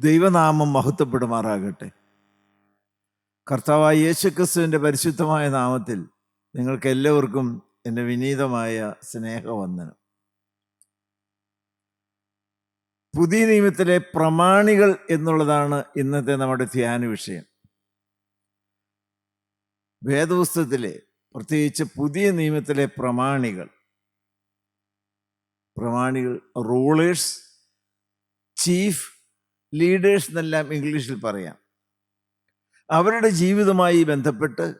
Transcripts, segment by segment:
ദൈവനാമം മഹത്വപ്പെടുമാറാകട്ടെ. കർത്താവായ യേശുക്രിസ്തുവിന്റെ പരിശുദ്ധമായ നാമത്തിൽ നിങ്ങൾക്ക് എല്ലാവർക്കും എന്റെ വിനീതമായ സ്നേഹവന്ദനം. പുതിയ നിയമത്തിലെ പ്രമാണികൾ എന്നുള്ളതാണ് ഇന്നത്തെ നമ്മുടെ ധ്യാന വിഷയം. വേദപുസ്തകത്തിലെ പ്രത്യേകിച്ച് പുതിയ നിയമത്തിലെ പ്രമാണികൾ പ്രമാണികൾ റൂളേഴ്സ് ചീഫ് ലീഡേഴ്സ് എന്നെല്ലാം ഇംഗ്ലീഷിൽ പറയാം. അവരുടെ ജീവിതമായി ബന്ധപ്പെട്ട്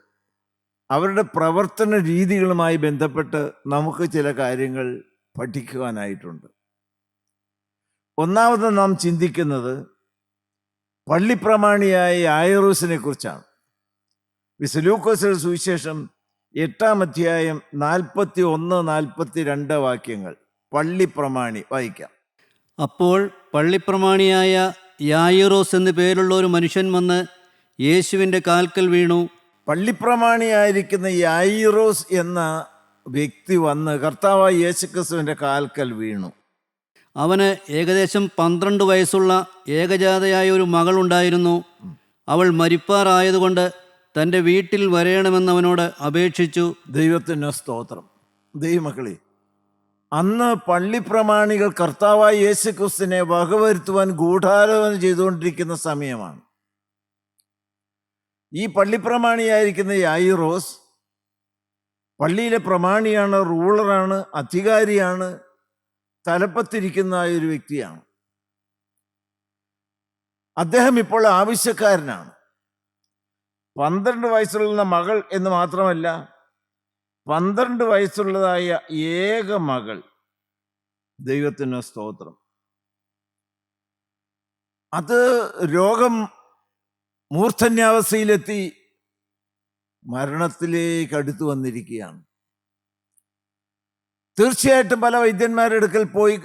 അവരുടെ പ്രവർത്തന രീതികളുമായി ബന്ധപ്പെട്ട് നമുക്ക് ചില കാര്യങ്ങൾ പഠിക്കുവാനായിട്ടുണ്ട്. ഒന്നാമത് നാം ചിന്തിക്കുന്നത് പള്ളിപ്രമാണിയായ ആയറൂസിനെ കുറിച്ചാണ്. വിസലൂക്കോസിന്റെ സുവിശേഷം എട്ടാം അധ്യായം നാൽപ്പത്തി ഒന്ന് നാൽപ്പത്തി രണ്ട് വാക്യങ്ങൾ പള്ളിപ്രമാണി വായിക്കാം. അപ്പോൾ പള്ളിപ്രമാണിയായ യായിറോസ് എന്നു പേരുള്ള ഒരു മനുഷ്യൻ വന്ന് യേശുവിന്റെ കാൽക്കൽ വീണു. പള്ളിപ്രമാണിയായിരിക്കുന്ന യായിറോസ് എന്ന വ്യക്തി വന്ന് കർത്താവായ യേശുക്രിസ്തുവിന്റെ കാൽക്കൽ വീണു. അവന് ഏകദേശം പന്ത്രണ്ട് വയസ്സുള്ള ഏകജാതയായ ഒരു മകളുണ്ടായിരുന്നു അവൾ മരിപ്പാറായതുകൊണ്ട് തന്റെ വീട്ടിൽ വരയണമെന്നവനോട് അപേക്ഷിച്ചു. ദൈവത്തിന്റെ സ്തോത്രം. ദൈവമക്കളെ അന്ന് പള്ളിപ്രമാണികൾ കർത്താവായ യേശു ക്രിസ്തുവിനെ വകവരുത്തുവാൻ ഗൂഢാലോചന ചെയ്തുകൊണ്ടിരിക്കുന്ന സമയമാണ്. ഈ പള്ളിപ്രമാണിയായിരിക്കുന്ന യായിറോസ് പള്ളിയിലെ പ്രമാണിയാണ് റൂളറാണ് അധികാരിയാണ് തലപ്പത്തിരിക്കുന്ന ഒരു വ്യക്തിയാണ്. അദ്ദേഹം ഇപ്പോൾ ആവശ്യക്കാരനാണ്. പന്ത്രണ്ട് വയസ്സുള്ള മകൾ എന്ന് മാത്രമല്ല പന്ത്രണ്ട് വയസ്സുള്ളതായ ഏക മകൾ. ദൈവത്തിന് സ്തോത്രം. അത് രോഗം മൂർധന്യാവസ്ഥയിലെത്തി മരണത്തിലേക്ക് അടുത്തു വന്നിരിക്കുകയാണ്. തീർച്ചയായിട്ടും പല വൈദ്യന്മാരുടെ അടുക്കൽ പോയി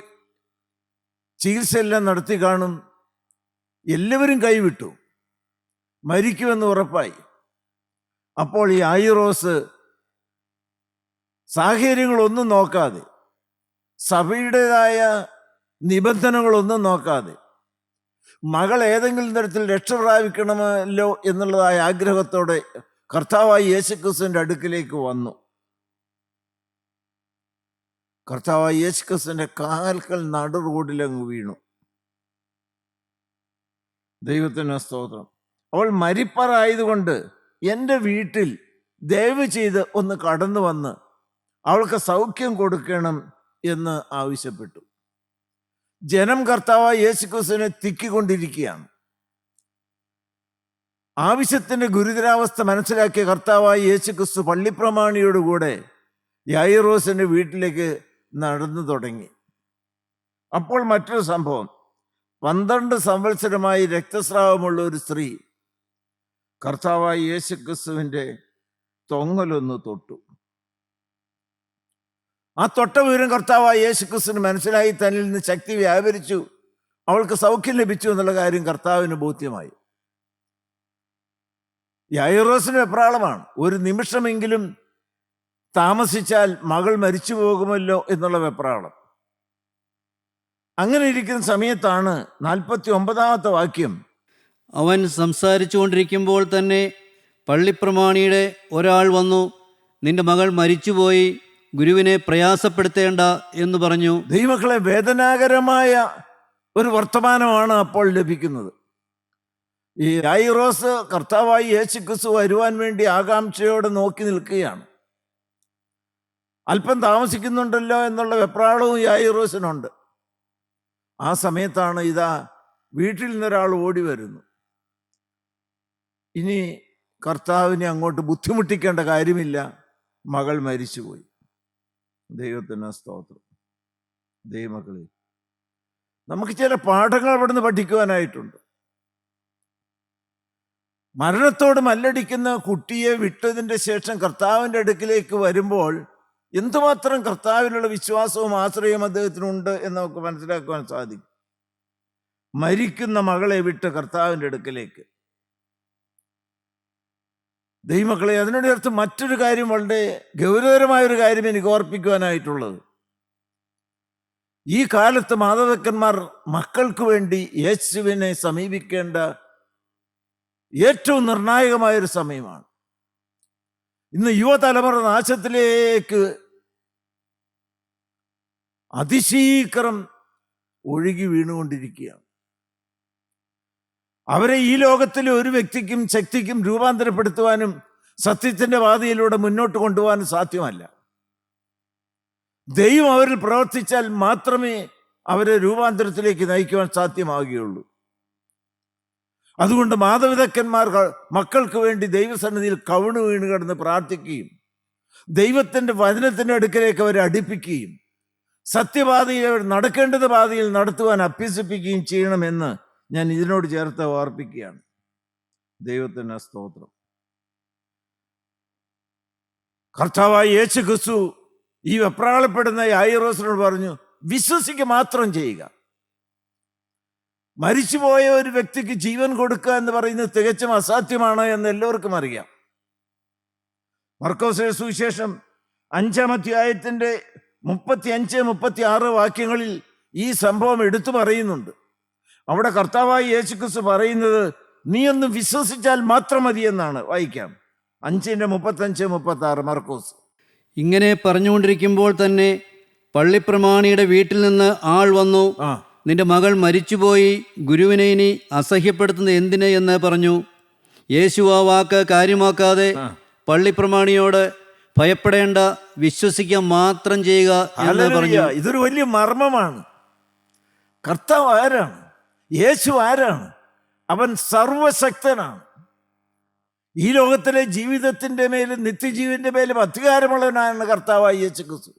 ചികിത്സയെല്ലാം നടത്തി കാണും. എല്ലാവരും കൈവിട്ടു. മരിക്കുമെന്ന് ഉറപ്പായി. അപ്പോൾ ഈ ആയിറോസ് സാഹചര്യങ്ങളൊന്നും നോക്കാതെ സഭയുടേതായ നിബന്ധനകളൊന്നും നോക്കാതെ മകൾ ഏതെങ്കിലും തരത്തിൽ രക്ഷ പ്രാപിക്കണമല്ലോ എന്നുള്ളതായ ആഗ്രഹത്തോടെ കർത്താവായി യേശുക്രിസ്തുവിന്റെ അടുക്കിലേക്ക് വന്നു. കർത്താവായി യേശുക്രിസ്തുവിന്റെ കാൽക്കൽ നടു റോഡിലങ്ങ് വീണു. ദൈവത്തിന് സ്തോത്രം. അവൾ മരിപ്പറായതുകൊണ്ട് എന്റെ വീട്ടിൽ ദയവ് ചെയ്ത് ഒന്ന് കടന്നു വന്ന് അവൾക്ക് സൗഖ്യം കൊടുക്കണം എന്ന് ആവശ്യപ്പെട്ടു. ജനം കർത്താവായ യേശുക്രിസ്തുവിനെ തിക്കിക്കൊണ്ടിരിക്കുകയാണ്. ആവശ്യത്തിന്റെ ഗുരുതരാവസ്ഥ മനസ്സിലാക്കിയ കർത്താവായ യേശുക്രിസ്തു പള്ളിപ്രമാണിയോടുകൂടെ യായിറോസിന്റെ വീട്ടിലേക്ക് നടന്നു തുടങ്ങി. അപ്പോൾ മറ്റൊരു സംഭവം. പന്ത്രണ്ട് സംവത്സരമായി രക്തസ്രാവമുള്ള ഒരു സ്ത്രീ കർത്താവായ യേശുക്രിസ്തുവിന്റെ തൊങ്ങലൊന്ന് തൊട്ടു. ആ തൊട്ട വിവരം കർത്താവായ യേശുക്രിസ്തുവിന് മനസ്സിലായി തന്നിൽ നിന്ന് ശക്തി വ്യാപരിച്ചു. അവൾക്ക് സൗഖ്യം ലഭിച്ചു എന്നുള്ള കാര്യം കർത്താവിന് ബോധ്യമായി. യൈറോസിന് വെപ്രാളമാണ്. ഒരു നിമിഷമെങ്കിലും താമസിച്ചാൽ മകൾ മരിച്ചു പോകുമല്ലോ എന്നുള്ള വെപ്രാളം. അങ്ങനെ ഇരിക്കുന്ന സമയത്താണ് നാൽപ്പത്തി ഒമ്പതാമത്തെ വാക്യം. അവൻ സംസാരിച്ചു കൊണ്ടിരിക്കുമ്പോൾ തന്നെ പള്ളിപ്രമാണിയുടെ ഒരാൾ വന്നു. നിന്റെ മകൾ മരിച്ചുപോയി. ഗുരുവിനെ പ്രയാസപ്പെടുത്തേണ്ട എന്ന് പറഞ്ഞു. ദൈവങ്ങളെ വേദനാകരമായ ഒരു വർത്തമാനമാണ് അപ്പോൾ ലഭിക്കുന്നത്. ഈ ഐറോസ് കർത്താവായി യേശു ക്രിസ്തു വരുവാൻ വേണ്ടി ആകാംക്ഷയോടെ നോക്കി നിൽക്കുകയാണ്. അല്പം താമസിക്കുന്നുണ്ടല്ലോ എന്നുള്ള വെപ്രാളവും ഈ ഐറോസിനുണ്ട്. ആ സമയത്താണ് ഇതാ വീട്ടിൽ നിന്നൊരാൾ ഓടി വരുന്നു. ഇനി കർത്താവിനെ അങ്ങോട്ട് ബുദ്ധിമുട്ടിക്കേണ്ട കാര്യമില്ല. മകൾ മരിച്ചുപോയി. ദൈവത്തിന് സ്തോത്രം. ദൈവമക്കളെ നമുക്ക് ചില പാഠങ്ങൾ അവിടുന്ന് പഠിക്കുവാനായിട്ടുണ്ട്. മരണത്തോട് മല്ലടിക്കുന്ന കുട്ടിയെ വിട്ടതിന്റെ ശേഷം കർത്താവിന്റെ അടുക്കിലേക്ക് വരുമ്പോൾ എന്തുമാത്രം കർത്താവിലുള്ള വിശ്വാസവും ആശ്രയവും അദ്ദേഹത്തിനുണ്ട് എന്ന് നമുക്ക് മനസ്സിലാക്കുവാൻ സാധിക്കും. മരിക്കുന്ന മകളെ വിട്ട് കർത്താവിന്റെ അടുക്കിലേക്ക്. ദൈവമക്കളെ അതിനോട് ചേർത്ത് മറ്റൊരു കാര്യം വളരെ ഗൗരവകരമായ ഒരു കാര്യം എനിക്ക് ഓർപ്പിക്കുവാനായിട്ടുള്ളത്. ഈ കാലത്ത് മാതാപിതാക്കന്മാർ മക്കൾക്ക് വേണ്ടി യേശുവിനെ സമീപിക്കേണ്ട ഏറ്റവും നിർണായകമായൊരു സമയമാണ്. ഇന്ന് യുവതലമുറ നാശത്തിലേക്ക് അതിശീകരം ഒഴുകി വീണുകൊണ്ടിരിക്കുകയാണ്. അവരെ ഈ ലോകത്തിലെ ഒരു വ്യക്തിക്കും ശക്തിക്കും രൂപാന്തരപ്പെടുത്തുവാനും സത്യത്തിന്റെ പാതയിലൂടെ മുന്നോട്ട് കൊണ്ടുപോകാനും സാധ്യമല്ല. ദൈവം അവരിൽ പ്രവർത്തിച്ചാൽ മാത്രമേ അവരെ രൂപാന്തരത്തിലേക്ക് നയിക്കുവാൻ സാധ്യമാകുകയുള്ളൂ. അതുകൊണ്ട് മാതാപിതാക്കന്മാർ മക്കൾക്ക് വേണ്ടി ദൈവസന്നിധിയിൽ കവിണ് വീണ് കിടന്ന് പ്രാർത്ഥിക്കുകയും ദൈവത്തിന്റെ വചനത്തിന്റെ അടുക്കലേക്ക് അവരെ അടുപ്പിക്കുകയും സത്യപാതയിൽ അവർ നടക്കേണ്ടത് പാതയിൽ നടത്തുവാൻ അഭ്യസിപ്പിക്കുകയും ചെയ്യണമെന്ന് ഞാൻ ഇതിനോട് ചേർത്ത് ഓർപ്പിക്കുകയാണ്. ദൈവത്തിന്റെ സ്തോത്രം. കർത്താവായ യേശു ക്രിസ്തു ഈ വെപ്രാളപ്പെടുന്ന യായിറോസിനോട് പറഞ്ഞു വിശ്വസിക്ക് മാത്രം ചെയ്യുക. മരിച്ചുപോയ ഒരു വ്യക്തിക്ക് ജീവൻ കൊടുക്കുക എന്ന് പറയുന്നത് തികച്ചും അസാധ്യമാണ് എന്ന് എല്ലാവർക്കും അറിയാം. മർക്കോസിന്റെ സുവിശേഷം അഞ്ചാം അധ്യായത്തിന്റെ മുപ്പത്തി അഞ്ച് മുപ്പത്തി ആറ് വാക്യങ്ങളിൽ ഈ സംഭവം എടുത്തു പറയുന്നുണ്ട്. അവിടെ കർത്താവായി യേശുക്രിസ്തു പറയുന്നത് നീ ഒന്ന് വിശ്വസിച്ചാൽ മാത്രം മതി എന്നാണ്. വായിക്കാം. അഞ്ചിന്റെ മുപ്പത്തഞ്ച് മുപ്പത്തി ആറ് മർക്കോസ്. ഇങ്ങനെ പറഞ്ഞുകൊണ്ടിരിക്കുമ്പോൾ തന്നെ പള്ളിപ്രമാണിയുടെ വീട്ടിൽ നിന്ന് ആൾ വന്നു. നിന്റെ മകൾ മരിച്ചുപോയി. ഗുരുവിനെ ഇനി അസഹ്യപ്പെടുത്തുന്ന എന്തിന്? എന്ന് പറഞ്ഞു. യേശു ആ വാക്ക് കാര്യമാക്കാതെ പള്ളിപ്രമാണിയോട് ഭയപ്പെടേണ്ട വിശ്വസിക്കുക മാത്രം ചെയ്യുക എന്ന് പറഞ്ഞു. ഇതൊരു വലിയ മർമ്മമാണ്. കർത്താവ് ആരാണ്? യേശു ആരാണ്? അവൻ സർവശക്തനാണ്. ഈ ലോകത്തിലെ ജീവിതത്തിന്റെ മേലും നിത്യജീവിന്റെ മേലും അധികാരമുള്ളവനാണ് കർത്താവായ യേശു ക്രിസ്തു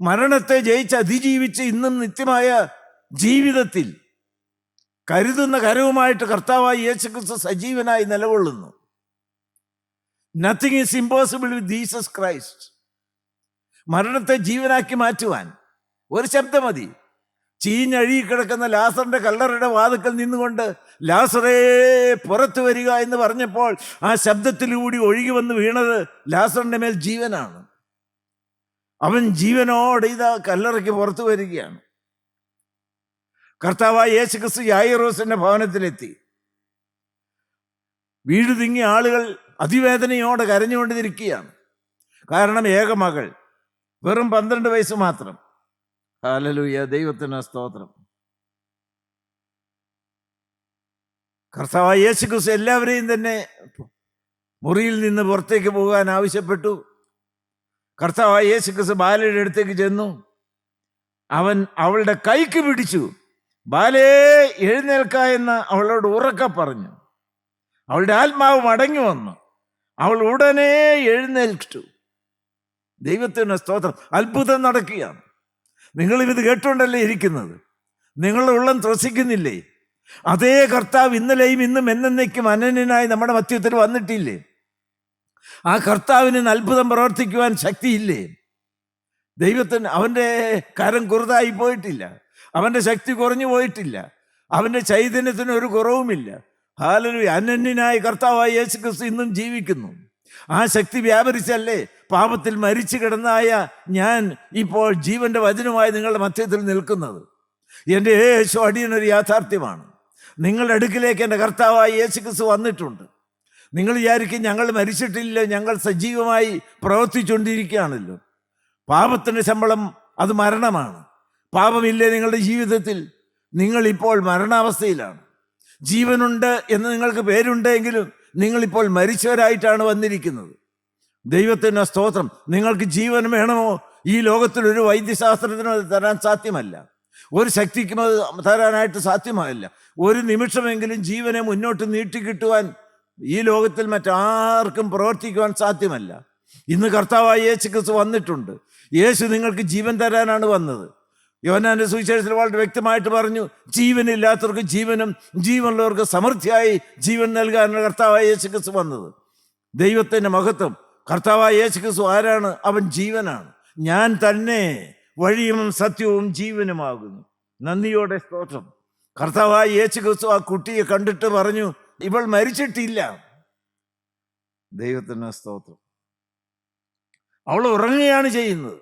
മരണത്തെ ജയിച്ച് അതിജീവിച്ച് ഇന്നും നിത്യമായ ജീവിതത്തിൽ കരുതുന്ന കരവുമായിട്ട് കർത്താവായി യേശു ക്രിസ്തു സജീവനായി നിലകൊള്ളുന്നു. Nothing is impossible with Jesus Christ മരണത്തെ ജീവനാക്കി മാറ്റുവാൻ ഒരു ശബ്ദം മതി. ചീഞ്ഞഴുകി കിടക്കുന്ന ലാസറിന്റെ കല്ലറയുടെ വാതുക്കൽ നിന്നുകൊണ്ട് ലാസറേ പുറത്തു വരിക എന്ന് പറഞ്ഞപ്പോൾ ആ ശബ്ദത്തിലൂടി ഒഴുകി വന്ന് വീണത് ലാസറിന്റെ മേൽ ജീവനാണ്. അവൻ ജീവനോടെ ഇതാ കല്ലറയ്ക്ക് പുറത്തു വരികയാണ്. കർത്താവായ യേശു ക്രിസ്തു യായിറോസിന്റെ ഭവനത്തിലെത്തി. വീട് തിങ്ങിയ ആളുകൾ അതിവേദനയോടെ കരഞ്ഞുകൊണ്ടിരിക്കുകയാണ്. കാരണം ഏകമകൾ വെറും പന്ത്രണ്ട് വയസ്സ് മാത്രം. ഹാലലൂയ ദൈവത്തിന് സ്തോത്രം. കർത്താവായ യേശു ക്രിസ്തു എല്ലാവരെയും തന്നെ മുറിയിൽ നിന്ന് പുറത്തേക്ക് പോകാൻ ആവശ്യപ്പെട്ടു. കർത്താവായ യേശു ക്രിസ്തു ബാലയുടെ അടുത്തേക്ക് ചെന്നു. അവൻ അവളുടെ കൈക്ക് പിടിച്ചു. ബാലേ എഴുന്നേൽക്ക എന്ന് അവളോട് ഉറക്ക പറഞ്ഞു. അവളുടെ ആത്മാവ് മടങ്ങി വന്നു. അവൾ ഉടനെ എഴുന്നേൽച്ചു. ദൈവത്തിന് സ്തോത്രം. അത്ഭുതം നടക്കുകയാണ്. നിങ്ങളും ഇത് കേട്ടുകൊണ്ടല്ലേ ഇരിക്കുന്നത്? നിങ്ങളുടെ ഉള്ളം ത്രസിക്കുന്നില്ലേ? അതേ കർത്താവ് ഇന്നലെയും ഇന്നും എന്നേക്കും അനന്യനായി നമ്മുടെ മധ്യത്തിൽ വന്നിട്ടില്ലേ? ആ കർത്താവിന് അത്ഭുതം പ്രവർത്തിക്കുവാൻ ശക്തിയില്ലേ? ദൈവത്തിന് അവന്റെ കരം കുറുതായി പോയിട്ടില്ല. അവന്റെ ശക്തി കുറഞ്ഞു പോയിട്ടില്ല. അവന്റെ ചൈതന്യത്തിന് ഒരു കുറവുമില്ല. ഹാലലു അനന്യനായ കർത്താവായ യേശു ക്രിസ്തു ഇന്നും ജീവിക്കുന്നു. ആ ശക്തി വ്യാപരിച്ചല്ലേ? പാപത്തിൽ മരിച്ചു കിടന്നായ ഞാൻ ഇപ്പോൾ ജീവന്റെ വചനമായി നിങ്ങളുടെ മധ്യത്തിൽ നിൽക്കുന്നത്. എന്റെ യേശു അടിയനൊരു യാഥാർത്ഥ്യമാണ്. നിങ്ങളുടെ അടുക്കിലേക്ക് എന്റെ കർത്താവായ യേശു ക്രിസ്തു വന്നിട്ടുണ്ട്. നിങ്ങൾ വിചാരിക്കും ഞങ്ങൾ മരിച്ചിട്ടില്ല ഞങ്ങൾ സജീവമായി പ്രവർത്തിച്ചുകൊണ്ടിരിക്കുകയാണല്ലോ. പാപത്തിന്റെ ശമ്പളം അത് മരണമാണ്. പാപമില്ലേ നിങ്ങളുടെ ജീവിതത്തിൽ? നിങ്ങളിപ്പോൾ മരണാവസ്ഥയിലാണ്. ജീവനുണ്ട് എന്ന് നിങ്ങൾക്ക് പേരുണ്ടെങ്കിലും നിങ്ങളിപ്പോൾ മരിച്ചവരായിട്ടാണ് വന്നിരിക്കുന്നത്. ദൈവത്തിന് സ്തോത്രം. നിങ്ങൾക്ക് ജീവൻ വേണമോ? ഈ ലോകത്തിൽ ഒരു വൈദ്യശാസ്ത്രത്തിനും അത് തരാൻ സാധ്യമല്ല. ഒരു ശക്തിക്കും അത് തരാനായിട്ട് സാധ്യമല്ല. ഒരു നിമിഷമെങ്കിലും ജീവനെ മുന്നോട്ട് നീട്ടിക്കിട്ടുവാൻ ഈ ലോകത്തിൽ മറ്റാർക്കും പ്രവർത്തിക്കുവാൻ സാധ്യമല്ല. ഇന്ന് കർത്താവായ യേശു ക്രിസ്തു വന്നിട്ടുണ്ട്. യേശു നിങ്ങൾക്ക് ജീവൻ തരാനാണ് വന്നത്. യോനാന്റെ സുവിശേഷത്തിൽ വളരെ വ്യക്തമായിട്ട് പറഞ്ഞു ജീവനില്ലാത്തവർക്ക് ജീവനും ജീവനുള്ളവർക്ക് സമൃദ്ധിയായി ജീവൻ നൽകാനാണ് കർത്താവായ യേശു ക്രിസ്തു വന്നത്. ദൈവത്തിന്റെ മഹത്വം കർത്താവായ യേശു ക്രിസ്തു ആരാണ്? അവൻ ജീവനാണ്. ഞാൻ തന്നെ വഴിയും സത്യവും ജീവനുമാകുന്നു. നന്ദിയോടെ സ്തോത്രം. കർത്താവായ യേശു ക്രിസ്തു ആ കുട്ടിയെ കണ്ടിട്ട് പറഞ്ഞു ഇവൾ മരിച്ചിട്ടില്ല. ദൈവത്തിന് സ്തോത്രം. അവൾ ഉറങ്ങുകയാണ് ചെയ്യുന്നത്.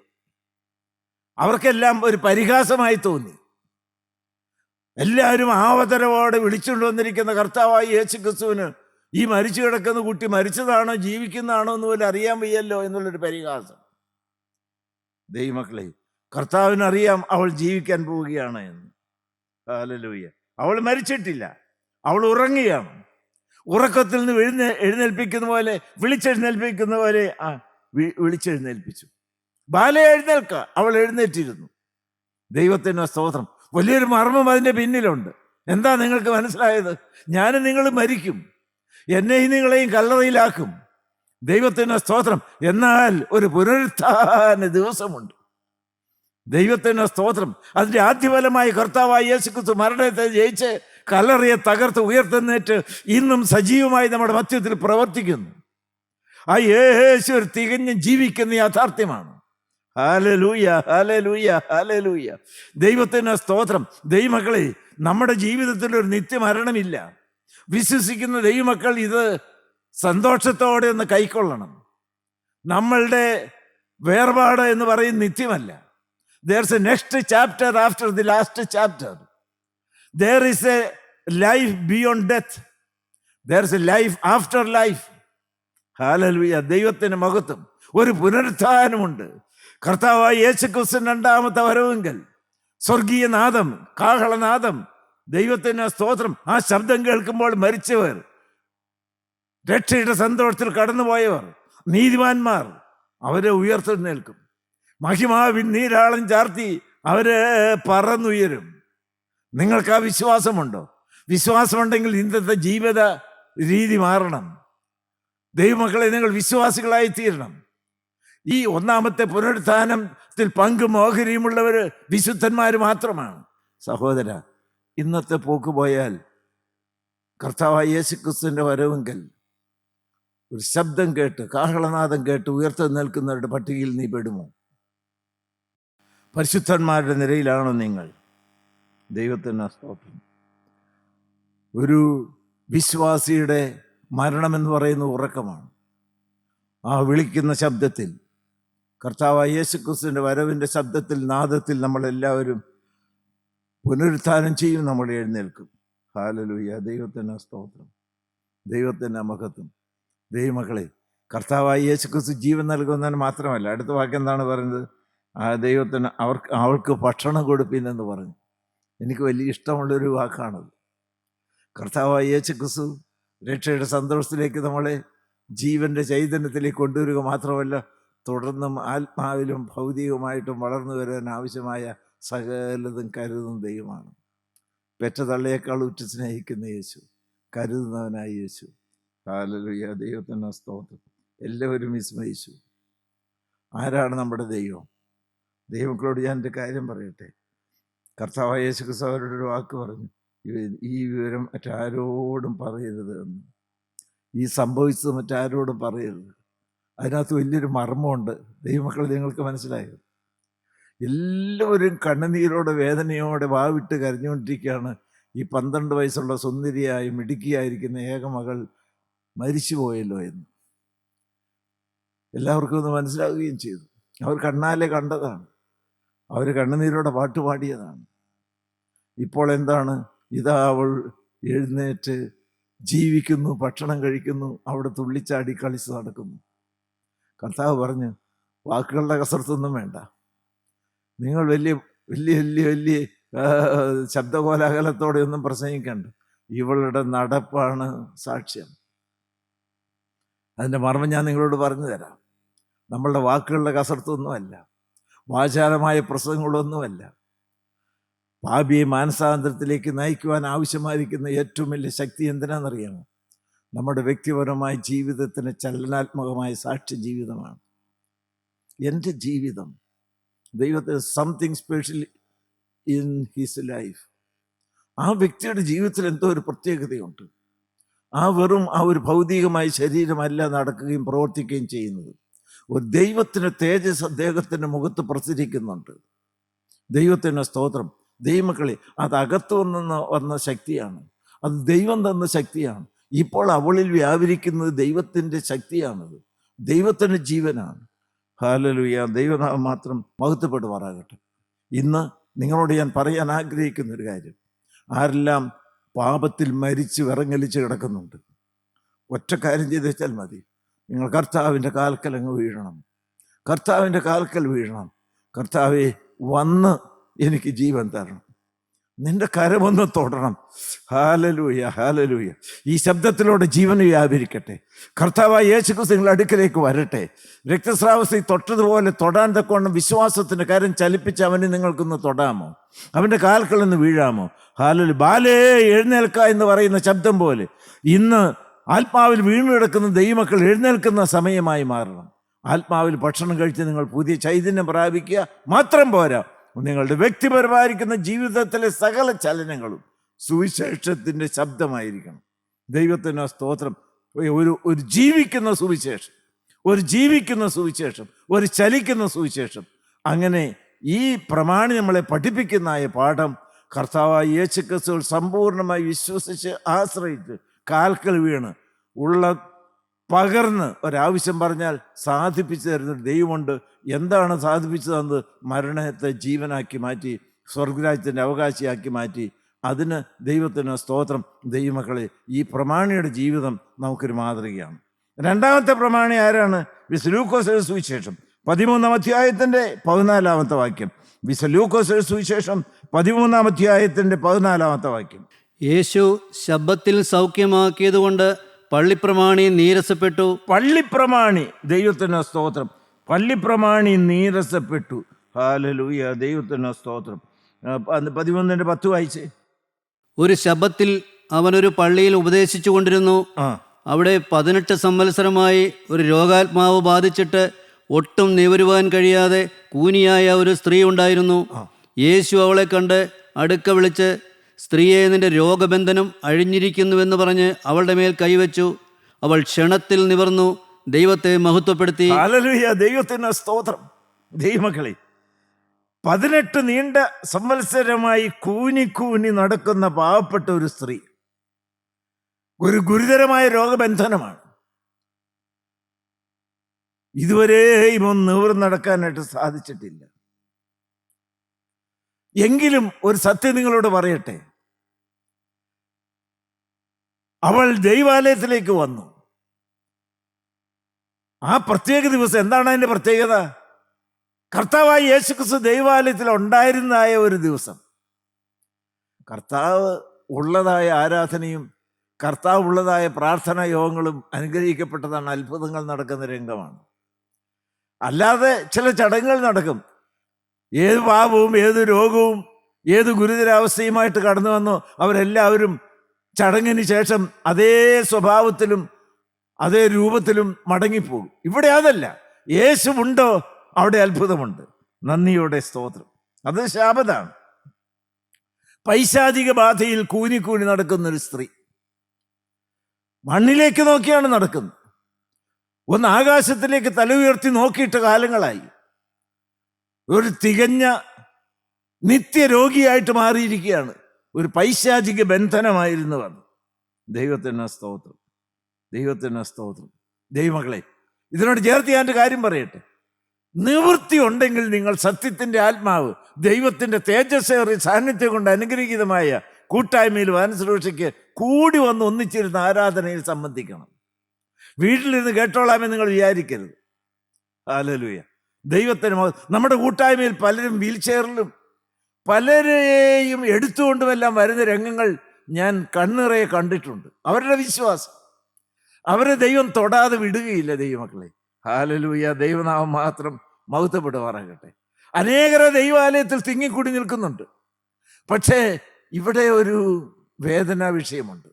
അവർക്കെല്ലാം ഒരു പരിഹാസമായി തോന്നി. എല്ലാവരും ആവതരവോടെ വിളിച്ചുകൊണ്ട് വന്നിരിക്കുന്ന കർത്താവായി യേശു ക്രിസ്തുവിന് ഈ മരിച്ചു കിടക്കുന്ന കുട്ടി മരിച്ചതാണോ ജീവിക്കുന്നതാണോ എന്ന് പോലും അറിയാൻ വയ്യല്ലോ എന്നുള്ളൊരു പരിഹാസം. ദൈവമക്കളെ കർത്താവിനറിയാം അവൾ ജീവിക്കാൻ പോവുകയാണ് എന്ന്. ഹാലലൂയ അവൾ മരിച്ചിട്ടില്ല. അവൾ ഉറങ്ങുകയാണ്. ഉറക്കത്തിൽ നിന്ന് എഴുന്നേ എഴുന്നേൽപ്പിക്കുന്ന പോലെ വിളിച്ചെഴുന്നേൽപ്പിക്കുന്ന പോലെ ആ വിളിച്ചെഴുന്നേൽപ്പിച്ചു. ബാല എഴുന്നേൽക്ക. അവൾ എഴുന്നേറ്റിരുന്നു. ദൈവത്തിന്റെ സ്തോത്രം. വലിയൊരു മർമ്മം അതിന്റെ പിന്നിലുണ്ട്. എന്താ നിങ്ങൾക്ക് മനസ്സിലായത്? ഞാനും നിങ്ങൾ മരിക്കും. എന്നെയും നിങ്ങളെയും കല്ലറയിലാക്കും. ദൈവത്തിന് സ്തോത്രം. എന്നാൽ ഒരു പുനരുത്ഥാന ദിവസമുണ്ട്. ദൈവത്തിന് സ്തോത്രം. അതിന്റെ ആദ്യഫലമായി കർത്താവായ യേശുക്രിസ്തു മരണത്തെ ജയിച്ച് കല്ലറിയെ തകർത്ത് ഉയർത്തുന്നേറ്റ് ഇന്നും സജീവമായി നമ്മുടെ മധ്യത്തിൽ പ്രവർത്തിക്കുന്നു. ആ യേശു ഒരു തികഞ്ഞ് ജീവിക്കുന്ന യാഥാർത്ഥ്യമാണ്. ഹാലലൂയ ഹാലലൂയ ഹാലലൂയ ദൈവത്തിന് സ്തോത്രം. ദൈവമക്കളെ നമ്മുടെ ജീവിതത്തിൽ ഒരു നിത്യമരണമില്ല. വിശ്വസിക്കുന്ന ദൈവമക്കൾ ഇത് സന്തോഷത്തോടെ ഒന്ന് കൈക്കൊള്ളണം. നമ്മളുടെ വേർപാട് എന്ന് പറയും നിത്യമല്ല. There a next chapter after the last chapter there is a life beyond death there is a life after life ഹാലൽവിയ ദൈവത്തിന് മഹത്വം. ഒരു പുനരുത്ഥാനമുണ്ട്. കർത്താവായ യേശുക്രിസ്തു രണ്ടാമത്തെ വരവെങ്കിൽ സ്വർഗീയ നാദം കാഹളനാദം ദൈവത്തിന് സ്തോത്രം. ആ ശബ്ദം കേൾക്കുമ്പോൾ മരിച്ചവർ രക്ഷയുടെ സന്തോഷത്തിൽ കടന്നുപോയവർ നീതിമാന്മാർ അവരെ ഉയർത്തെഴുന്നേൽക്കും മഹിമാവിൻ നീരാളം ചാർത്തി അവർ പറന്നുയരും. നിങ്ങൾക്ക് ആ വിശ്വാസമുണ്ടോ? വിശ്വാസമുണ്ടെങ്കിൽ ഇന്നത്തെ ജീവിത രീതി മാറണം. ദൈവമക്കളെ നിങ്ങൾ വിശ്വാസികളായി തീരണം ഈ ഒന്നാമത്തെ പുനരുത്ഥാനത്തിൽ പങ്കും ഓഹരിയുമുള്ളവർ വിശുദ്ധന്മാർ മാത്രമാണ്. സഹോദര ഇന്നത്തെ പോക്ക് പോയാൽ കർത്താവായ യേശുക്രിസ്തുവിന്റെ വരവെങ്കിൽ ഒരു ശബ്ദം കേട്ട് കാഹളനാദം കേട്ട് ഉയർത്തി നിൽക്കുന്നവരുടെ പട്ടികയിൽ നീ പെടുമോ? പരിശുദ്ധന്മാരുടെ നിരയിലാണോ നിങ്ങൾ? ദൈവത്തിന് സ്തോത്രം. ഒരു വിശ്വാസിയുടെ മരണമെന്ന് പറയുന്ന ഉറക്കമാണ്. ആ വിളിക്കുന്ന ശബ്ദത്തിൽ കർത്താവായ യേശുക്രിസ്തുവിന്റെ വരവിന്റെ ശബ്ദത്തിൽ നാദത്തിൽ നമ്മളെല്ലാവരും പുനരുത്ഥാനം ചെയ്യും നമ്മൾ എഴുന്നേൽക്കും. ഹാലലൂയ ദൈവത്തിന്റെ സ്തോത്രം. ദൈവത്തിന്റെ മഹത്വം. ദൈവമക്കളെ കർത്താവായ യേശുക്രിസ്തു ജീവൻ നൽകുന്നതിന് മാത്രമല്ല അടുത്ത വാക്ക് എന്താണ് പറയുന്നത്? ആ ദൈവത്തിന് അവർക്ക് അവൾക്ക് ഭക്ഷണം കൊടുപ്പിനെന്ന് പറഞ്ഞു. എനിക്ക് വലിയ ഇഷ്ടമുള്ളൊരു വാക്കാണത്. കർത്താവായ യേശുക്രിസ്തു രക്ഷയുടെ സന്തോഷത്തിലേക്ക് നമ്മളെ ജീവന്റെ ചൈതന്യത്തിലേക്ക് കൊണ്ടുവരിക മാത്രമല്ല തുടർന്നും ആത്മാവിലും ഭൗതികമായിട്ടും വളർന്നു വരാൻ ആവശ്യമായ സകലതും കരുതുന്ന ദൈവമാണ്. പെറ്റ തള്ളയേക്കാൾ ഉറ്റ സ്നേഹിക്കുന്ന യേശു കരുതുന്നവനായ യേശു. കാലലുയ ദൈവത്തിന്റെ സ്തോത്രം. എല്ലാവരും വിസ്മയിച്ചു. ആരാണ് നമ്മുടെ ദൈവം? ദൈവക്കളോട് ഞാൻ എന്റെ കാര്യം പറയട്ടെ. കർത്താവ് യേശു അവരോട് ഒരു വാക്ക് പറഞ്ഞു. ഈ വിവരം മറ്റാരോടും പറയരുത് എന്ന്. ഈ സംഭവിച്ചത് മറ്റാരോടും പറയരുത്. അതിനകത്ത് വലിയൊരു മർമ്മമുണ്ട്. ദൈവമക്കൾ നിങ്ങൾക്ക് മനസ്സിലായോ? എല്ലാവരും കണ്ണുനീരോടെ വേദനയോടെ വാവിട്ട് കരഞ്ഞുകൊണ്ടിരിക്കുകയാണ്. ഈ പന്ത്രണ്ട് വയസ്സുള്ള സുന്ദരിയായി മിടുക്കിയായിരിക്കുന്ന ഏകമകൾ മരിച്ചുപോയല്ലോ എന്ന്. എല്ലാവർക്കും ഒന്ന് മനസ്സിലാവുകയും ചെയ്തു. അവർ കണ്ണാലെ കണ്ടതാണ്. അവർ കണ്ണുനീരോടെ പാട്ട് പാടിയതാണ്. ഇപ്പോൾ എന്താണ്? ഇതാ അവൾ എഴുന്നേറ്റ് ജീവിക്കുന്നു ഭക്ഷണം കഴിക്കുന്നു അവിടെ തുള്ളിച്ചാടി കളിച്ച് നടക്കുന്നു. കർത്താവ് പറഞ്ഞു വാക്കുകളുടെ കസർത്തൊന്നും വേണ്ട. നിങ്ങൾ വലിയ വലിയ വലിയ വലിയ ശബ്ദകോലാഹലത്തോടെ ഒന്നും പ്രസംഗിക്കണ്ട. ഇവളുടെ നടപ്പാണ് സാക്ഷ്യം. അതിന്റെ മർമ്മം ഞാൻ നിങ്ങളോട് പറഞ്ഞു തരാം. നമ്മളുടെ വാക്കുകളുടെ കസർത്തൊന്നുമല്ല. വാചാരമായ പ്രസംഗങ്ങളൊന്നുമല്ല. പാപിയെ മാനസാന്തരത്തിലേക്ക് നയിക്കുവാൻ ആവശ്യമായിരിക്കുന്ന ഏറ്റവും വലിയ ശക്തി എന്തിനാണെന്നറിയാമോ? നമ്മുടെ വ്യക്തിപരമായ ജീവിതത്തിന് ചലനാത്മകമായ സാക്ഷ്യ ജീവിതമാണ്. എന്റെ ജീവിതം ദൈവത്തിന് something special in his life ആ വ്യക്തിയുടെ ജീവിതത്തിൽ എന്തോ ഒരു പ്രത്യേകതയുണ്ട്. ആ വെറും ആ ഒരു ഭൗതികമായ ശരീരമല്ല നടക്കുകയും പ്രവർത്തിക്കുകയും ചെയ്യുന്നത്. ഒരു ദൈവത്തിന്റെ തേജസ് അദ്ദേഹത്തിന്റെ മുഖത്ത് പ്രസരിക്കുന്നുണ്ട്. ദൈവത്തിന്റെ സ്തോത്രം. ദൈവമക്കളെ അത് അകത്തു നിന്ന് വന്ന ശക്തിയാണ്. അത് ദൈവം തന്ന ശക്തിയാണ്. ഇപ്പോൾ അവളിൽ വ്യാപരിക്കുന്നത് ദൈവത്തിന്റെ ശക്തിയാണത്. ദൈവത്തിന്റെ ജീവനാണ്. ഹാലലുയ. ദൈവനാമം മാത്രം മഹത്വപ്പെടുമാറാകട്ടെ. ഇന്ന് നിങ്ങളോട് ഞാൻ പറയാൻ ആഗ്രഹിക്കുന്ന ഒരു കാര്യം. ആരെല്ലാം പാപത്തിൽ മരിച്ച് വിറങ്ങലിച്ച് കിടക്കുന്നുണ്ട്. ഒറ്റ കാര്യം ചെയ്ത് വെച്ചാൽ മതി. നിങ്ങൾ കർത്താവിന്റെ കാൽക്കൽ അങ്ങ് വീഴണം. കർത്താവിന്റെ കാൽക്കൽ വീഴണം. കർത്താവെ വന്ന് എനിക്ക് ജീവൻ തരണം. നിന്റെ കരമൊന്ന് തൊടണം. ഹാലലൂയ ഹാലലൂയ ഈ ശബ്ദത്തിലൂടെ ജീവൻ വ്യാപരിക്കട്ടെ. കർത്താവായ യേശുക്രിസ്തു നിങ്ങൾ അടുക്കലേക്ക് വരട്ടെ. രക്തസ്രാവസ്ഥ തൊട്ടതുപോലെ തൊടാൻ തക്കവണ്ണം വിശ്വാസത്തിന്റെ കാര്യം ചലിപ്പിച്ച് അവനെ നിങ്ങൾക്കൊന്ന് തൊടാമോ? അവന്റെ കാൽക്കളൊന്ന് വീഴാമോ? ഹാലലു ബാലേ എഴുന്നേൽക്ക എന്ന് പറയുന്ന ശബ്ദം പോലെ ഇന്ന് ആത്മാവിൽ വീണു കിടക്കുന്ന ദൈവമക്കൾ എഴുന്നേൽക്കുന്ന സമയമായി മാറണം. ആത്മാവിൽ ഭക്ഷണം കഴിച്ച് നിങ്ങൾ പുതിയ ചൈതന്യം പ്രാപിക്കുക. മാത്രം പോരാ. നിങ്ങളുടെ വ്യക്തിപരമായിരിക്കുന്ന ജീവിതത്തിലെ സകല ചലനങ്ങളും സുവിശേഷത്തിന്റെ ശബ്ദമായിരിക്കണം. ദൈവത്തിന് സ്തോത്രം. ഒരു ഒരു ജീവിക്കുന്ന സുവിശേഷം ഒരു ജീവിക്കുന്ന സുവിശേഷം ഒരു ചലിക്കുന്ന സുവിശേഷം. അങ്ങനെ ഈ പ്രമാണി നമ്മളെ പഠിപ്പിക്കുന്നതായ പാഠം കർത്താവായ യേശുക്രിസ്തുവിൽ സമ്പൂർണമായി വിശ്വസിച്ച് ആശ്രയിച്ച് കാൽക്കൽ വീണ് ഉള്ള പകർന്ന് ഒരാവശ്യം പറഞ്ഞാൽ സാധിപ്പിച്ചു തരുന്നൊരു ദൈവമുണ്ട്. എന്താണ് സാധിപ്പിച്ചു തന്നത് മരണത്തെ ജീവനാക്കി മാറ്റി സ്വർഗരാജ്യത്തിന്റെ അവകാശിയാക്കി മാറ്റി. അതിന് ദൈവത്തിന് സ്തോത്രം. ദൈവമക്കളെ ഈ പ്രമാണിയുടെ ജീവിതം നമുക്കൊരു മാതൃകയാണ്. രണ്ടാമത്തെ പ്രമാണി ആരാണ്? വിസലൂക്കോസ് സുവിശേഷം. പതിമൂന്നാം അധ്യായത്തിന്റെ പതിനാലാമത്തെ വാക്യം. വിസലൂക്കോസ് സുവിശേഷം പതിമൂന്നാം അധ്യായത്തിന്റെ പതിനാലാമത്തെ വാക്യം. യേശു ശബ്ദത്തിൽ സൗഖ്യമാക്കിയതുകൊണ്ട് പള്ളിപ്രമാണി നീരസപ്പെട്ടു. പള്ളിപ്രമാണി ദൈവത്തിന് സ്തോത്രം. പള്ളിപ്രമാണി നീരസപ്പെട്ടു. ഹാലലൂയ ദൈവത്തിന് സ്തോത്രം. പതിമൂന്നിന്റെ പത്ത് വായിച്ചേ. ഒരു ശബത്തിൽ അവനൊരു പള്ളിയിൽ ഉപദേശിച്ചു കൊണ്ടിരുന്നു. അവിടെ പതിനെട്ട് സംവത്സരമായി ഒരു രോഗാത്മാവ് ബാധിച്ചിട്ട് ഒട്ടും നിവരുവാൻ കഴിയാതെ കൂനിയായ ഒരു സ്ത്രീ ഉണ്ടായിരുന്നു. യേശു അവളെ കണ്ട് അടുക്ക വിളിച്ച് സ്ത്രീയെ നിന്റെ രോഗബന്ധനം അഴിഞ്ഞിരിക്കുന്നുവെന്ന് പറഞ്ഞ് അവളുടെ മേൽ കൈവച്ചു. അവൾ ക്ഷണത്തിൽ നിവർന്നു ദൈവത്തെ മഹത്വപ്പെടുത്തി. ദൈവത്തിന് സ്തോത്രം. ദൈവമക്കളെ പതിനെട്ട് നീണ്ട സംവത്സരമായി കൂനി കൂനി നടക്കുന്ന പാവപ്പെട്ട ഒരു സ്ത്രീ ഒരു ഗുരുതരമായ രോഗബന്ധനമാണ്. ഇതുവരെയും ഒന്ന് നിവർ നടക്കാനായിട്ട് സാധിച്ചിട്ടില്ല. എങ്കിലും ഒരു സത്യം നിങ്ങളോട് പറയട്ടെ. അവൾ ദൈവാലയത്തിലേക്ക് വന്നു. ആ പ്രത്യേക ദിവസം എന്താണ് അതിന്റെ പ്രത്യേകത? കർത്താവായ യേശുക്രിസ്തു ദൈവാലയത്തിൽ ഉണ്ടായിരുന്നതായ ഒരു ദിവസം. കർത്താവ് ഉള്ളതായ ആരാധനയും കർത്താവ് ഉള്ളതായ പ്രാർത്ഥനാ യോഗങ്ങളും അനുഗ്രഹിക്കപ്പെട്ടതാണ് അത്ഭുതങ്ങൾ നടക്കുന്ന രംഗമാണ്. അല്ലാതെ ചില ചടങ്ങുകൾ നടക്കും. ഏത് പാപവും ഏത് രോഗവും ഏത് ഗുരുതരാവസ്ഥയുമായിട്ട് കടന്നു വന്നോ അവരെല്ലാവരും ചടങ്ങിന് ശേഷം അതേ സ്വഭാവത്തിലും അതേ രൂപത്തിലും മടങ്ങിപ്പോകും. ഇവിടെ അതല്ല. യേശുവുണ്ടോ അവിടെ അത്ഭുതമുണ്ട്. നന്ദിയുടെ സ്തോത്രം. അത് ശാപതാണ്. പൈശാചിക ബാധയിൽ കൂനി കൂനി നടക്കുന്ന ഒരു സ്ത്രീ. മണ്ണിലേക്ക് നോക്കിയാണ് നടക്കുന്നത്. ഒന്ന് ആകാശത്തിലേക്ക് തല ഉയർത്തി നോക്കിയിട്ട് കാലങ്ങളായി. ഒരു തികഞ്ഞ നിത്യരോഗിയായിട്ട് മാറിയിരിക്കുകയാണ്. ഒരു പൈശാചിക ബന്ധനമായിരുന്നവർ ദൈവത്തിന് സ്തോത്രം. ദൈവത്തിന് സ്തോത്രം. ദൈവമകളെ ഇതിനോട് ചേർത്ത് ഞാൻ കാര്യം പറയട്ടെ. നിവൃത്തി ഉണ്ടെങ്കിൽ നിങ്ങൾ സത്യത്തിന്റെ ആത്മാവ് ദൈവത്തിന്റെ തേജസ്സേറിയ സാന്നിധ്യം കൊണ്ട് അനുഗ്രഹീതമായ കൂട്ടായ്മയിൽ വാനസുരക്ഷയ്ക്ക് കൂടി വന്ന് ഒന്നിച്ചിരുന്ന ആരാധനയിൽ സംബന്ധിക്കണം. വീട്ടിലിരുന്ന് കേട്ടോളാമെന്ന് നിങ്ങൾ വിചാരിക്കരുത്. ഹാലലൂയ ദൈവത്തിന് നമ്മുടെ കൂട്ടായ്മയിൽ പലരും വീൽ ചെയറിലും പലരെയും എടുത്തുകൊണ്ടുമെല്ലാം വരുന്ന രംഗങ്ങൾ ഞാൻ കണ്ണിറയെ കണ്ടിട്ടുണ്ട്. അവരുടെ വിശ്വാസം. അവരെ ദൈവം തൊടാതെ വിടുകയില്ല ദൈവമക്കളെ. ഹാലലൂയ ദൈവനാമം മാത്രം മൗത്തപ്പെടുവാറാകട്ടെ അനേകരെ ദൈവാലയത്തിൽ തിങ്ങിക്കൂടി നിൽക്കുന്നുണ്ട്. പക്ഷേ ഇവിടെ ഒരു വേദനാ വിഷയമുണ്ട്.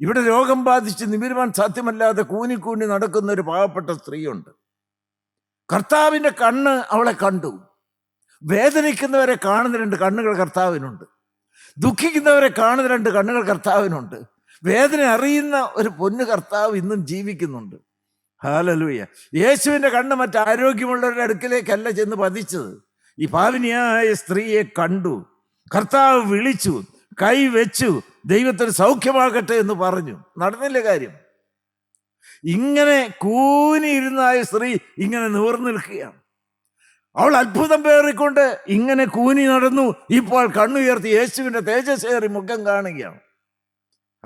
ഇവിടെ രോഗം ബാധിച്ച് നിമിരുവാൻ സാധ്യമല്ലാതെ കൂനിക്കൂനി നടക്കുന്ന ഒരു പാവപ്പെട്ട സ്ത്രീയുണ്ട്. കർത്താവിന്റെ കണ്ണ് അവളെ കണ്ടു. വേദനിക്കുന്നവരെ കാണുന്ന രണ്ട് കണ്ണുകൾ കർത്താവിനുണ്ട്. ദുഃഖിക്കുന്നവരെ കാണുന്ന രണ്ട് കണ്ണുകൾ കർത്താവിനുണ്ട്. വേദന അറിയുന്ന ഒരു പൊന്നു കർത്താവ് ഇന്നും ജീവിക്കുന്നുണ്ട്. ഹാലലൂയ യേശുവിന്റെ കണ്ണ് മറ്റ് ആരോഗ്യമുള്ളവരുടെ അടുക്കിലേക്കല്ല ചെന്ന് പതിച്ചത്. ഈ പാവിനിയായ സ്ത്രീയെ കണ്ടു. കർത്താവ് വിളിച്ചു കൈവച്ചു ദൈവത്തിന് സൗഖ്യമാകട്ടെ എന്ന് പറഞ്ഞു. നടന്നില്ല കാര്യം? ഇങ്ങനെ കൂനിയിരുന്നായ സ്ത്രീ ഇങ്ങനെ നിവർന്നു നിൽക്കുകയാണ് അവൾ അത്ഭുതം പേറിക്കൊണ്ട് ഇങ്ങനെ കൂനി നടന്നു. ഇപ്പോൾ കണ്ണുയർത്തി യേശുവിന്റെ തേജസ്സേറി മുഖം കാണുകയാണ്.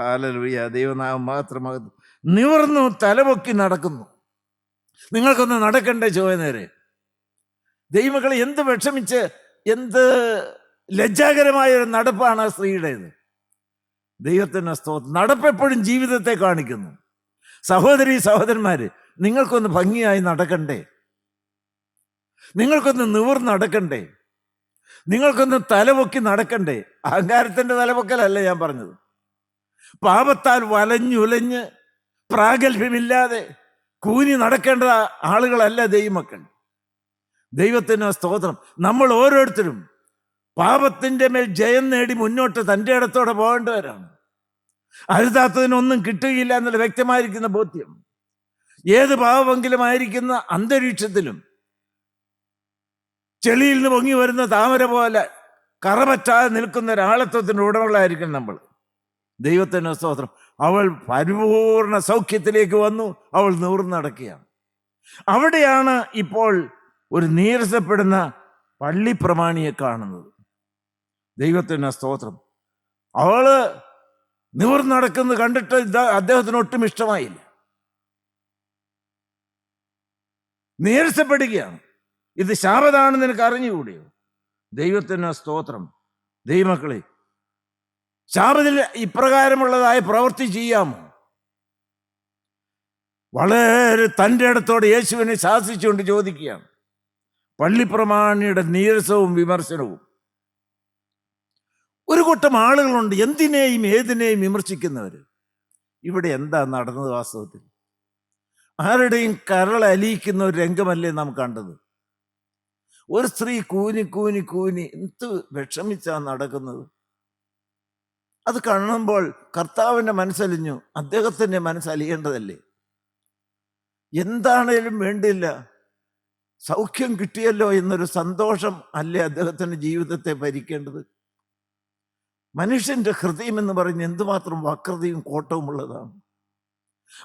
ഹാലലുയ ദൈവനാമം മാത്രമാകുന്നു നിവർന്നു തലപൊക്കി നടക്കുന്നു. നിങ്ങൾക്കൊന്ന് നടക്കണ്ടേ ചോയ നേരെ? ദൈവങ്ങളെ എന്ത് വിഷമിച്ച് എന്ത് ലജ്ജാകരമായ ഒരു നടപ്പാണ് ആ സ്ത്രീയുടേത്. ദൈവത്തിന്റെ സ്തോത്രം. നടപ്പെപ്പോഴും ജീവിതത്തെ കാണിക്കുന്നു. സഹോദരി സഹോദരന്മാര് നിങ്ങൾക്കൊന്ന് ഭംഗിയായി നടക്കണ്ടേ? നിങ്ങൾക്കൊന്ന് നിവർ നടക്കണ്ടേ? നിങ്ങൾക്കൊന്ന് തലപൊക്കി നടക്കണ്ടേ? അഹങ്കാരത്തിന്റെ തലപൊക്കലല്ല ഞാൻ പറഞ്ഞത്. പാപത്താൽ വലഞ്ഞുലഞ്ഞ് പ്രാഗൽഭ്യമില്ലാതെ കൂനി നടക്കേണ്ട ആളുകളല്ല ദൈവമക്കൾ. ദൈവത്തിന് സ്തോത്രം. നമ്മൾ ഓരോരുത്തരും പാപത്തിന്റെ മേൽ ജയം നേടി മുന്നോട്ട് തന്റെ ഇടത്തോടെ പോകേണ്ടവരാണ്. അരുതാത്തതിനൊന്നും കിട്ടുകയില്ല എന്നുള്ള വ്യക്തമായിരിക്കുന്ന ബോധ്യം. ഏത് ഭാവമെങ്കിലും ആയിരിക്കുന്ന അന്തരീക്ഷത്തിലും ചെളിയിൽ നിന്ന് പൊങ്ങി വരുന്ന താമര പോലെ കറപറ്റാതെ നിൽക്കുന്ന ഒരാളത്വത്തിന്റെ ഉടമകളായിരിക്കണം നമ്മൾ. ദൈവത്തിന് സ്തോത്രം. അവൾ പരിപൂർണ സൗഖ്യത്തിലേക്ക് വന്നു. അവൾ നിവർന്ന് നടക്കുകയാണ്. അവിടെയാണ് ഇപ്പോൾ ഒരു നീരസപ്പെടുന്ന പള്ളി പ്രമാണിയെ കാണുന്നത്. ദൈവത്തിന് സ്തോത്രം. അവൾ നിവർന്ന് നടക്കുന്നത് കണ്ടിട്ട് അദ്ദേഹത്തിന് ഒട്ടും ഇഷ്ടമായില്ല. നീരസപ്പെടുകയാണ്. ഇത് ശാപതാണെന്ന് നിനക്ക് അറിഞ്ഞുകൂടിയോ? ദൈവത്തിന് സ്തോത്രം. ദൈവമക്കളെ ശാപത്തിൽ ഇപ്രകാരമുള്ളതായ പ്രവൃത്തി ചെയ്യാമോ? വളരെ തന്റെ ഇടത്തോടെ യേശുവിനെ ശാസിച്ചുകൊണ്ട് ചോദിക്കുകയാണ്. പള്ളിപ്രമാണിയുടെ നീരസവും വിമർശനവും. ഒരു കൂട്ടം ആളുകളുണ്ട് എന്തിനേയും ഏതിനേയും വിമർശിക്കുന്നവർ ഇവിടെ എന്താ നടന്നത് വാസ്തവത്തിൽ? ആരുടെയും കരൾ അലിയിക്കുന്ന ഒരു രംഗമല്ലേ നാം കണ്ടത്? ഒരു സ്ത്രീ കൂനി കൂനി കൂനി എന്ത് വിഷമിച്ചാണ് നടക്കുന്നത്? അത് കാണുമ്പോൾ കർത്താവിന്റെ മനസ്സലിഞ്ഞു അദ്ദേഹത്തിന്റെ മനസ്സലിയേണ്ടതല്ലേ? എന്താണേലും വേണ്ടില്ല. സൗഖ്യം കിട്ടിയല്ലോ എന്നൊരു സന്തോഷം അല്ലേ അദ്ദേഹത്തിന്റെ ജീവിതത്തെ ഭരിക്കേണ്ടത്? മനുഷ്യന്റെ ഹൃദയം എന്ന് പറയുന്നത് എന്തുമാത്രം വക്രതയും കോട്ടവും ഉള്ളതാണ്.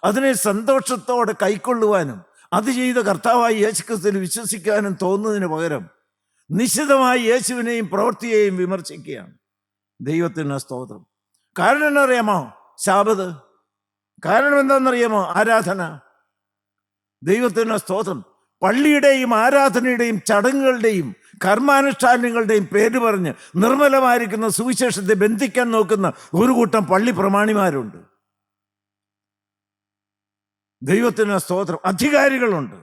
അതിനെ സന്തോഷത്തോടെ കൈക്കൊള്ളുവാനും അത് ചെയ്ത കർത്താവായി യേശുക്രിസ്തുവിൽ വിശ്വസിക്കാനും തോന്നുന്നതിന് പകരം നിശ്ചിതമായി യേശുവിനെയും പ്രവൃത്തിയെയും വിമർശിക്കുകയാണ്. ദൈവത്തിന് സ്തോത്രം. കാരണം എന്നറിയാമോ ശാപത്. കാരണം എന്താണെന്നറിയാമോ? ആരാധന. ദൈവത്തിന് സ്തോത്രം. പള്ളിയുടെയും ആരാധനയുടെയും ചടങ്ങുകളുടെയും കർമാനുഷ്ഠാനങ്ങളുടെയും പേര് പറഞ്ഞ് നിർമ്മലമായിരിക്കുന്ന സുവിശേഷത്തെ ബന്ധിക്കാൻ നോക്കുന്ന ഒരു കൂട്ടം പള്ളി പ്രമാണിമാരുണ്ട്. ദൈവത്തിന് സ്തോത്രം. അധികാരികളുണ്ട്.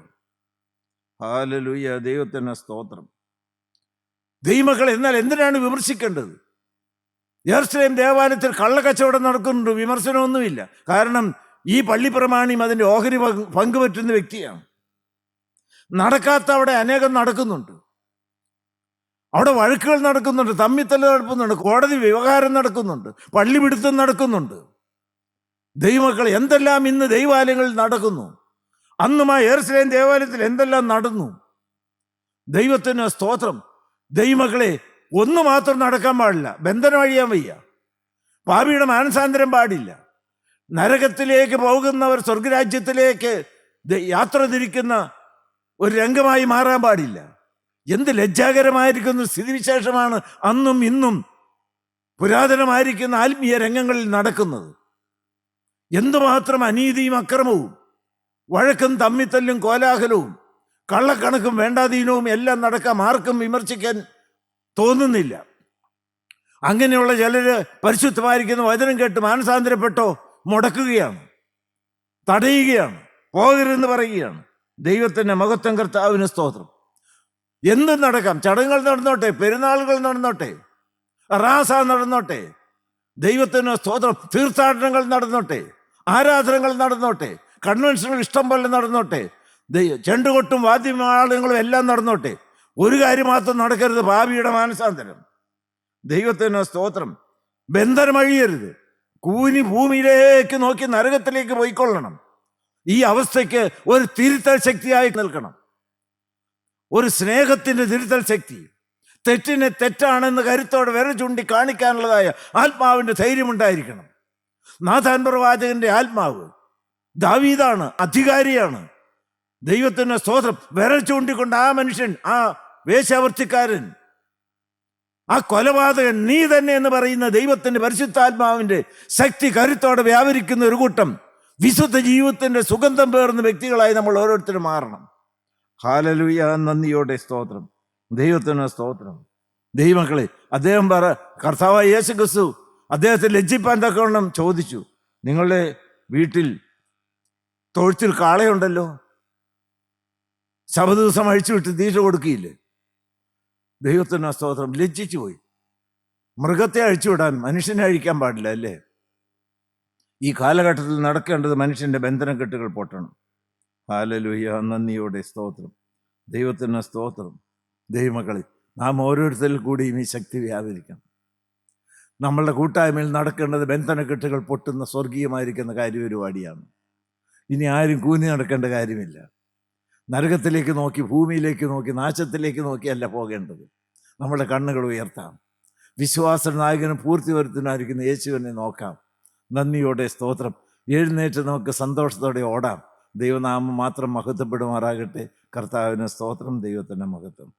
ഹാലലുയ്യ ദൈവത്തിന് സ്തോത്രം. ദൈവമക്കൾ എന്നാൽ എന്തിനാണ് വിമർശിക്കേണ്ടത്? യെറുസലേം ദേവാലയത്തിൽ കള്ളക്കച്ചവടം നടക്കുന്നുണ്ട്. വിമർശനമൊന്നുമില്ല. കാരണം ഈ പള്ളി പ്രമാണിയും അതിന്റെ ഓഹരി പങ്ക് പങ്കുപറ്റുന്ന വ്യക്തിയാണ്. നടക്കാത്ത അവിടെ അനേകം നടക്കുന്നുണ്ട്. അവിടെ വഴക്കുകൾ നടക്കുന്നുണ്ട് തമ്മിത്തല്ല നടക്കുന്നുണ്ട് കോടതി വ്യവഹാരം നടക്കുന്നുണ്ട് പള്ളി പിടുത്തം നടക്കുന്നുണ്ട്. ദൈവമക്കൾ എന്തെല്ലാം ഇന്ന് ദൈവാലയങ്ങളിൽ നടക്കുന്നു? അന്നുമാ ആ ഏർസ്ലേം ദേവാലയത്തിൽ എന്തെല്ലാം നടന്നു? ദൈവത്തിന് സ്തോത്രം. ദൈവമക്കളെ ഒന്ന് മാത്രം നടക്കാൻ പാടില്ല ബന്ധനം അഴിയാൻ വയ്യ. പാപിയുടെ മാനസാന്തരം പാടില്ല. നരകത്തിലേക്ക് പോകുന്നവർ സ്വർഗരാജ്യത്തിലേക്ക് യാത്ര തിരിക്കുന്ന ഒരു രംഗമായി മാറാൻ പാടില്ല. എന്ത് ലജ്ജാകരമായിരിക്കുന്ന സ്ഥിതിവിശേഷമാണ് അന്നും ഇന്നും പുരാതനമായിരിക്കുന്ന ആത്മീയ രംഗങ്ങളിൽ നടക്കുന്നത്. എന്തുമാത്രം അനീതിയും അക്രമവും വഴക്കും തമ്മിത്തല്ലും കോലാഹലവും കള്ളക്കണക്കും വേണ്ടാതീനവും എല്ലാം നടക്കാം ആർക്കും വിമർശിക്കാൻ തോന്നുന്നില്ല. അങ്ങനെയുള്ള ചിലര് പരിശുദ്ധമായിരിക്കുന്ന വചനം കേട്ട് മാനസാന്തരപ്പെട്ടോ മുടക്കുകയാണ് തടയുകയാണ് പോകരുതെന്ന് പറയുകയാണ്. ദൈവത്തിന്റെ മഹത്വം കർത്താവിന് സ്തോത്രം. എന്തും നടക്കാം. ചടങ്ങുകൾ നടന്നോട്ടെ പെരുന്നാളുകൾ നടന്നോട്ടെ റാസ നടന്നോട്ടെ ദൈവത്തിന് സ്തോത്രം തീർത്ഥാടനങ്ങൾ നടന്നോട്ടെ ആരാധനകൾ നടന്നോട്ടെ കൺവെൻഷനുകൾ ഇഷ്ടം പോലെ നടന്നോട്ടെ ചെണ്ടുകൊട്ടും വാദ്യമാളങ്ങളും എല്ലാം നടന്നോട്ടെ. ഒരു കാര്യം മാത്രം നടക്കരുത് ഭാവിയുടെ മാനസാന്തരം. ദൈവത്തിന് സ്തോത്രം. ബന്ധനമഴിയരുത് കൂനി ഭൂമിയിലേക്ക് നോക്കി നരകത്തിലേക്ക് പോയിക്കൊള്ളണം. ഈ അവസ്ഥയ്ക്ക് ഒരു തിരുത്തൽ ശക്തിയായി നിൽക്കണം. ഒരു സ്നേഹത്തിന്റെ തിരുത്തൽ ശക്തി. തെറ്റിനെ തെറ്റാണെന്ന് കരുത്തോടെ വിരൽ ചൂണ്ടി കാണിക്കാനുള്ളതായ ആത്മാവിന്റെ ധൈര്യമുണ്ടായിരിക്കണം. നാഥാൻ പ്രവാചകന്റെ ആത്മാവ് ദാവീദാണ് അധികാരിയാണ്. ദൈവത്തിന്റെ സ്തോത്രം വിരൽ ചൂണ്ടിക്കൊണ്ട് ആ മനുഷ്യൻ ആ വേശ്യാവർത്തിക്കാരൻ ആ കൊലപാതകൻ നീ തന്നെ എന്ന് പറയുന്ന ദൈവത്തിന്റെ പരിശുദ്ധാത്മാവിന്റെ ശക്തി കരുത്തോടെ വ്യാപരിക്കുന്ന ഒരു കൂട്ടം വിശുദ്ധ ജീവിതത്തിന്റെ സുഗന്ധം പേർന്ന വ്യക്തികളായി നമ്മൾ ഓരോരുത്തരും മാറണം. ഹാലലുയ നന്ദിയോടെ സ്തോത്രം. ദൈവത്തിന് സ്തോത്രം. ദൈവമക്കളെ അദ്ദേഹം പറ കർത്താവായ യേശു ക്രിസ്തു അദ്ദേഹത്തെ ലജ്ജിപ്പാൻ തക്കവണ്ണം ചോദിച്ചു. നിങ്ങളുടെ വീട്ടിൽ തൊഴുത്തിൽ കാളയുണ്ടല്ലോ? ശബദിവസം അഴിച്ചുവിട്ട് തീറ്റ കൊടുക്കുകയില്ലേ? ദൈവത്തിന് സ്തോത്രം. ലജ്ജിച്ചു പോയി മൃഗത്തെ അഴിച്ചുവിടാൻ മനുഷ്യനെ അഴിക്കാൻ പാടില്ല അല്ലേ? ഈ കാലഘട്ടത്തിൽ നടക്കേണ്ടത് മനുഷ്യന്റെ ബന്ധനക്കെട്ടുകൾ പൊട്ടണം. ഹാലലുയ്യ നന്ദിയോടെ സ്തോത്രം. ദൈവത്തിന് സ്തോത്രം. ദൈവമക്കളിൽ നാം ഓരോരുത്തരിൽ കൂടിയും ഈ ശക്തി വ്യാപരിക്കണം. നമ്മളുടെ കൂട്ടായ്മയിൽ നടക്കേണ്ടത് ബന്ധനക്കെട്ടുകൾ പൊട്ടുന്ന സ്വർഗീയമായിരിക്കുന്ന കാര്യപരിപാടിയാണ്. ഇനി ആരും കൂനി നടക്കേണ്ട കാര്യമില്ല. നരകത്തിലേക്ക് നോക്കി ഭൂമിയിലേക്ക് നോക്കി നാശത്തിലേക്ക് നോക്കിയല്ല പോകേണ്ടത്. നമ്മുടെ കണ്ണുകൾ ഉയർത്താം. വിശ്വാസ നായകനും പൂർത്തി വരുത്തുന്നതായിരിക്കുന്ന യേശുവിനെ നോക്കാം. നന്ദിയോടെ സ്തോത്രം. എഴുന്നേറ്റ് നമുക്ക് സന്തോഷത്തോടെ ഓടാം. ദൈവനാമം മാത്രം മഹത്വപ്പെടുമാറാകട്ടെ. കർത്താവിന് സ്തോത്രം ദൈവത്തിന്റെ മഹത്വം.